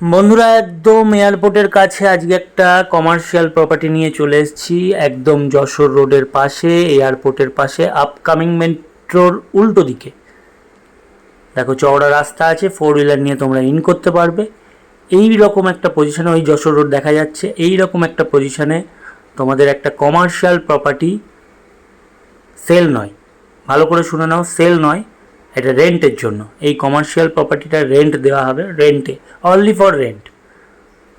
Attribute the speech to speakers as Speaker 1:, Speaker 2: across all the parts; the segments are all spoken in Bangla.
Speaker 1: বন্ধুরা, একদম এয়ারপোর্টের কাছে আজকে একটা কমার্শিয়াল প্রপার্টি নিয়ে চলে এসেছি। একদম যশোর রোডের পাশে এয়ারপোর্টের পাশে আপকামিং মেট্রোর উল্টো দিকে। দেখো, চওড়া রাস্তা আছে ফোর হুইলার নিয়ে তোমরা ইন করতে পারবে। এই রকম একটা পজিশনে ওই যশোর রোড দেখা যাচ্ছে। এই রকম একটা পজিশনে তোমাদের একটা কমার্শিয়াল প্রপার্টি সেল নয়। ভালো করে শুনে নাও সেল নয়। এটা রেন্টের জন্য। এই কমার্শিয়াল প্রপার্টিটা রেন্ট দেওয়া হবে রেন্টে অনলি ফর রেন্ট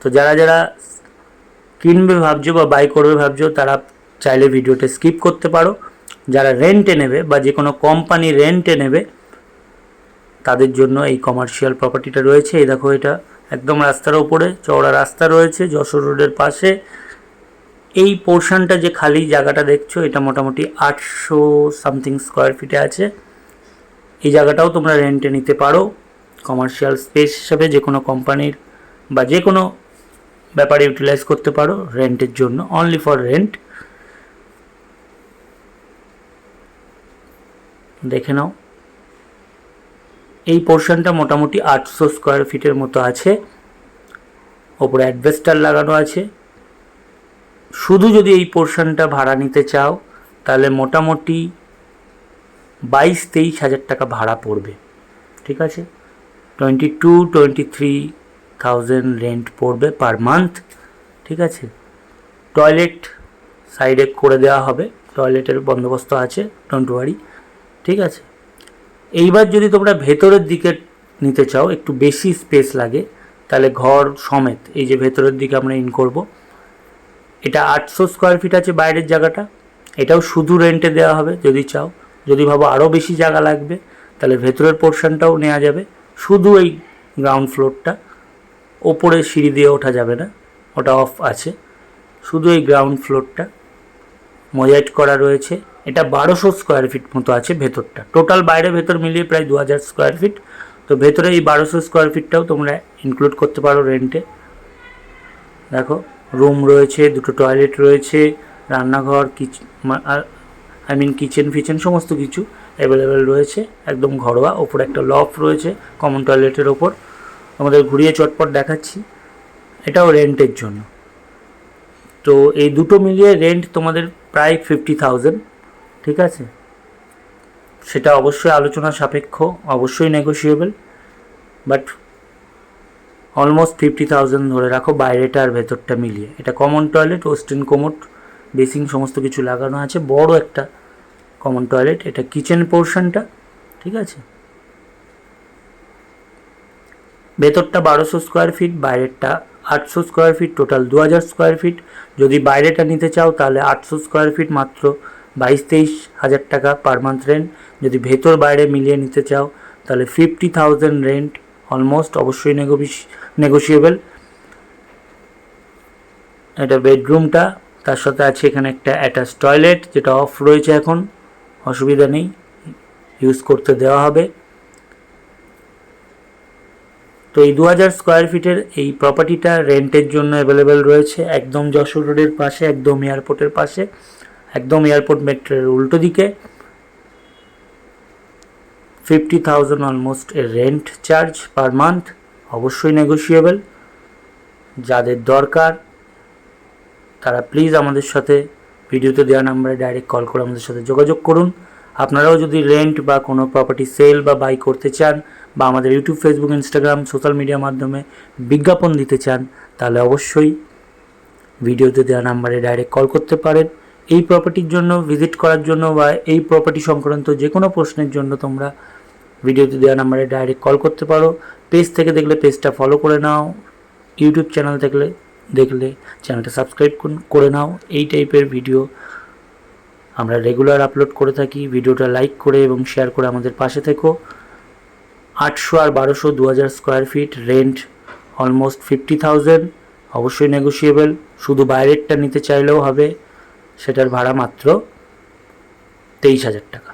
Speaker 1: তো যারা যারা কিনবে ভাবছ বা বাই করবে ভাবছ, তারা চাইলে ভিডিওটা স্কিপ করতে পারো। যারা রেন্টে নেবে বা যে কোনো কোম্পানি রেন্টে নেবে, তাদের জন্য এই কমার্শিয়াল প্রপার্টিটা রয়েছে। এই দেখো এটা একদম রাস্তার ওপরে চওড়া রাস্তা রয়েছে, যশোর রোডের পাশে। এই পোর্শনটা যে খালি জায়গাটা দেখছ, এটা মোটামুটি আটশো সামথিং স্কোয়ার ফিটে আছে। এই জায়গাটাও তোমরা রেন্টে নিতে পারো। কমার্শিয়াল স্পেস হিসাবে যে কোনো কোম্পানির বা যে কোনো ব্যাপারে ইউটিলাইজ করতে পারো রেন্টের জন্য। অনলি ফর রেন্ট দেখে নাও। এই পোর্শনটা মোটামুটি আটশো স্কোয়ার ফিটের মতো আছে। ওপরে অ্যাডভেস্টার লাগানো আছে। শুধু যদি এই পোর্শনটা ভাড়া নিতে চাও, তাহলে মোটামুটি বাইশ তেইশ হাজার টাকা ভাড়া পড়বে। ঠিক আছে? Twenty two twenty three thousand rent পড়বে পার মান্থ ঠিক আছে? টয়লেট সাইডে করে দেওয়া হবে। টয়লেটের বন্দোবস্ত আছে ডোন্ট ওয়ারি ঠিক আছে? এইবার যদি তোমরা ভেতরের দিকে নিতে চাও, একটু বেশি স্পেস লাগে, তাহলে ঘর সমেত, এই যে ভেতরের দিকে আমরা ইন করব, এটা আটশো স্কোয়ার ফিট আছে বাইরের জায়গাটা, এটাও শুধু রেন্টে দেওয়া হবে, যদি চাও। যদি ভাবো আরও বেশি জায়গা লাগবে, তাহলে ভেতরের পোর্শনটাও নেওয়া যাবে। শুধু এই গ্রাউন্ড ফ্লোরটা ওপরে সিঁড়ি দিয়ে ওঠা যাবে না, ওটা অফ আছে। শুধু এই গ্রাউন্ড ফ্লোরটা মোজাইট করা রয়েছে। এটা বারোশো স্কোয়ার ফিট মতো আছে ভেতরটা। টোটাল বাইরে ভেতর মিলিয়ে প্রায় দু হাজার স্কোয়ার ফিট তো ভেতরে এই বারোশো স্কোয়ার ফিটটাও তোমরা ইনক্লুড করতে পারো রেন্টে দেখো রুম রয়েছে, দুটো টয়লেট রয়েছে, রান্নাঘর কিচেন আই মিন কিচেন ফিচেন সমস্ত কিছু অ্যাভেলেবেল রয়েছে। একদম ঘরোয়া, ওপরে একটা লফ রয়েছে কমন টয়লেটের ওপর। আমাদের ঘুরিয়ে চটপট দেখাচ্ছি। এটাও রেন্টের জন্য। তো এই দুটো মিলিয়ে রেন্ট তোমাদের প্রায় ফিফটি থাউজেন্ড ঠিক আছে? সেটা অবশ্যই আলোচনা সাপেক্ষ, অবশ্যই negotiable but almost fifty thousand ধরে রাখো বাইরেটা আর ভেতরটা মিলিয়ে। এটা common toilet western commode basin সমস্ত কিছু লাগানো আছে। বড় একটা কমন টয়লেট এটা কিচেন পোর্শনটা ঠিক আছে? ভেতরটা বারোশো স্কোয়ার ফিট বাইরেরটা আটশো স্কোয়ার ফিট টোটাল দু হাজার স্কোয়ার ফিট যদি বাইরেটা নিতে চাও, তাহলে আটশো স্কোয়ার ফিট মাত্র বাইশ তেইশ হাজার টাকা পার মান্থ রেন্ট যদি ভেতর বাইরে মিলিয়ে নিতে চাও, তাহলে ফিফটি থাউজেন্ড রেন্ট অলমোস্ট অবশ্যই নেগোসিয়েবল এটা বেডরুমটা তার সাথে আছে এখানে একটা অ্যাটাচ টয়লেট যেটা অফ রয়েছে এখন। অসুবিধা নেই ইউজ করতে দেওয়া হবে। তো এই দু হাজার স্কোয়ার ফিটের এই প্রপার্টিটা রেন্টের জন্য অ্যাভেলেবেল রয়েছে, একদম যশোর রোডের পাশে, একদম এয়ারপোর্টের পাশে, একদম এয়ারপোর্ট মেট্রোর উল্টো দিকে। ফিফটি থাউজেন্ড অলমোস্ট এর রেন্ট চার্জ পার মান্থ অবশ্যই নেগোসিয়েবল যাদের দরকার তারা প্লিজ আমাদের সাথে ভিডিওতে দেওয়া নাম্বারে ডাইরেক্ট কল করে আমাদের সাথে যোগাযোগ করুন। আপনারাও যদি রেন্ট বা কোনো প্রপার্টি সেল বা বাই করতে চান বা আমাদের ইউটিউব ফেসবুক ইনস্টাগ্রাম সোশ্যাল মিডিয়ার মাধ্যমে বিজ্ঞাপন দিতে চান, তাহলে অবশ্যই ভিডিওতে দেওয়া নাম্বারে ডাইরেক্ট কল করতে পারেন। এই প্রপার্টির জন্য ভিজিট করার জন্য বা এই প্রপার্টি সংক্রান্ত যে কোনো প্রশ্নের জন্য তোমরা ভিডিওতে দেওয়া নাম্বারে ডাইরেক্ট কল করতে পারো। পেজ থেকে দেখলে পেজটা ফলো করে নাও। ইউটিউব চ্যানেল দেখলে দেখলে চ্যানেলটা সাবস্ক্রাইব করে নাও। এই টাইপের ভিডিও আমরা রেগুলার আপলোড করে থাকি। ভিডিওটা লাইক করে এবং শেয়ার করে আমাদের পাশে থেকো। আটশো আর বারোশো দু হাজার square feet rent almost fifty thousand অবশ্যই নেগোসিয়েবল শুধু বাইরেরটা নিতে চাইলেও হবে। সেটার ভাড়া মাত্র তেইশ হাজার টাকা।